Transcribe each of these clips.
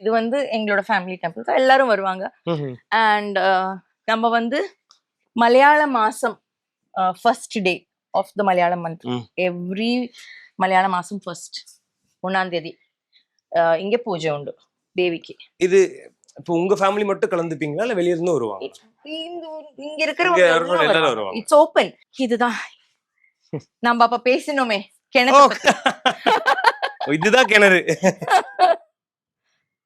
இது வந்து எங்களோட ஃபேமிலி டெம்பிள் எல்லாரும் வருவாங்க. அண்ட் நம்ம வந்து மலையாள மாசம் ஃபர்ஸ்ட் டே ஆஃப் த மலையாள மந்த். எவ்ரி மலையாள மாசம் ஃபர்ஸ்ட் ஒன்னாம் தேதி. அஹ், இங்க பூஜை உண்டு தேவிக்கு. இது இப்போ உங்க ஃபேமிலி மட்டும் கலந்துப்பீங்களா? இல்ல வெளிய இருந்து வருவாங்க? இங்க இருக்கிறவங்க இருக்கிறவங்க எல்லாரும் வருவாங்க. இட்ஸ் ஓபன் இதுதான். நம்ம அப்ப பேசினோமே. பத்தி. இதுதான் கிணறு.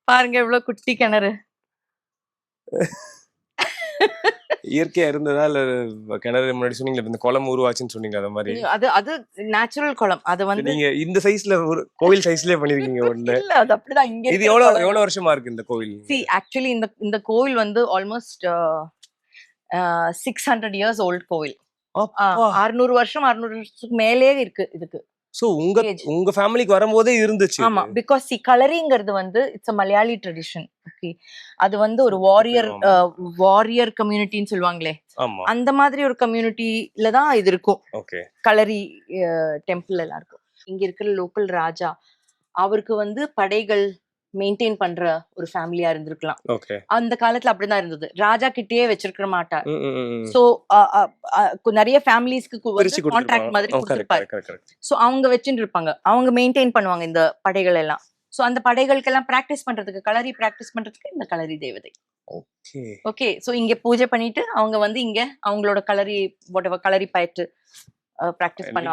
பாருங்க எவ்வளவு குட்டி கிணறு. இயற்கையா இருந்ததா இல்ல கிணறு முன்னாடி சொன்னீங்க இந்த குளம் உருவாச்சுன்னு சொன்னீங்க அந்த மாதிரி. அது அது நேச்சுரல் குளம். அது வந்து நீங்க இந்த சைஸ்ல ஒரு கோவில் சைஸ்லயே பண்ணிருக்கீங்க ஒண்ணு. இல்ல அது அப்படிதான் இங்க இது எவ்வளவு எவ்வளவு வருஷமா இருக்கு இந்த கோவில்? சி ஆக்சுவலி இந்த இந்த கோவில் வந்து almost six hundred years old கோவில். அறுநூறு வருஷம் அறுநூறு வருஷத்துக்கு மேலே இருக்கு இதுக்கு. சோ உங்க. உங்க ஃபேமிலிக்கு வரும்போதே இருந்துச்சு ஆமா. பிகாஸ் சி கலரிங்கிறது வந்து it's a Malayali tradition okay அது வந்து ஒரு வாரியர். வாரியர் கம்யூனிட்டின்னு சொல்லுவாங்களே. அந்த மாதிரி ஒரு கம்யூனிட்டில தான் இது இருக்கும். ஓகே களரி டெம்பிள் எல்லாம் இருக்கும். இங்க இருக்கிற லோக்கல் ராஜா அவருக்கு வந்து படைகள் மெயின்டைன் பண்ற ஒரு ஃபேமிலியா இருந்திருக்கலாம். அந்த காலத்துல அப்படிதான் இருந்தது. ராஜா கிட்டேயே வச்சிருக்க மாட்டார். சோ நிறைய ஃபேமிலிஸ்க்கு கான்ட்ராக்ட் மாதிரி கொடுத்துருப்பாங்க கொடுத்துருப்பாரு. சோ அவங்க வச்சுட்டு இருப்பாங்க. அவங்க மெயின்டைன் பண்ணுவாங்க இந்த படைகள் எல்லாம். சோ அந்த படைகளுக்கெல்லாம் பிராக்டிஸ் பண்றதுக்கு களரி பிராக்டிஸ் பண்றதுக்கு இந்த களரி தேவதை. ஓகே சோ இங்க பூஜை பண்ணிட்டு அவங்க வந்து இங்க அவங்களோட whatever களரி பயிற்று பிராக்டிஸ் பண்ண